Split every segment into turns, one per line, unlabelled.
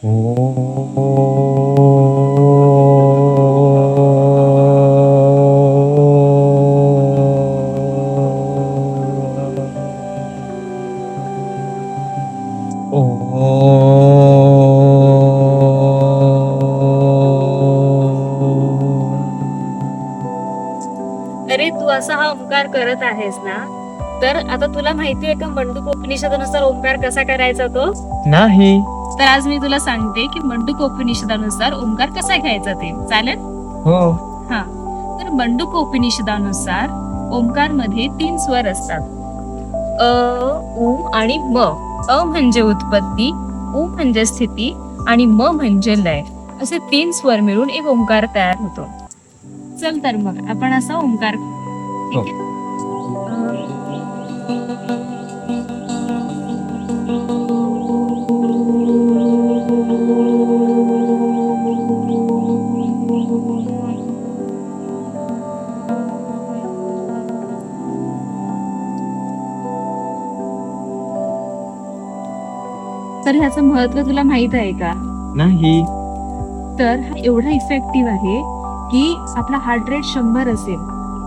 अरे तू असा हा ओंकार करत आहेस ना? तर आता तुला माहिती आहे का मंडूक उपनिषदानुसार ओंकार कसा करायचा तो?
नाही.
तर आज मी तुला सांगते की मंडूक उपनिषदानुसार ओंकार कसा घ्यायचा ते. चालेल?
हो.
हा. तर मंडूक उपनिषदानुसार ओंकारमध्ये तीन स्वर असतात. अ उ आणि म. अ म्हणजे उत्पत्ती उ म्हणजे स्थिती आणि म म्हणजे लय. असे तीन स्वर मिळून एक ओंकार तयार होतो. चल तर मग आपण असा ओंकार ठीक आहे? तर ह्याचं महत्त्व तुला माहीत आहे का?
नाही.
तर हा एवढा इफेक्टिव्ह आहे की आपला हार्ट रेट शंभर असेल.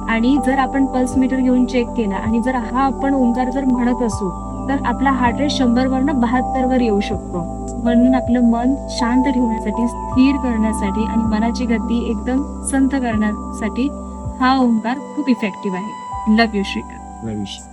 आणि जर आपण पल्स मीटर घेऊन चेक केला आणि जर हा आपण ओंकार जर म्हणत असू तर आपला हार्ट रेट शंभर वरनं बहात्तर वर येऊ शकतो. म्हणून आपलं मन शांत ठेवण्यासाठी स्थिर करण्यासाठी आणि मनाची गती एकदम संत करण्यासाठी हा ओंकार खूप इफेक्टिव्ह आहे. लव यू श्रीकांत
भविष्य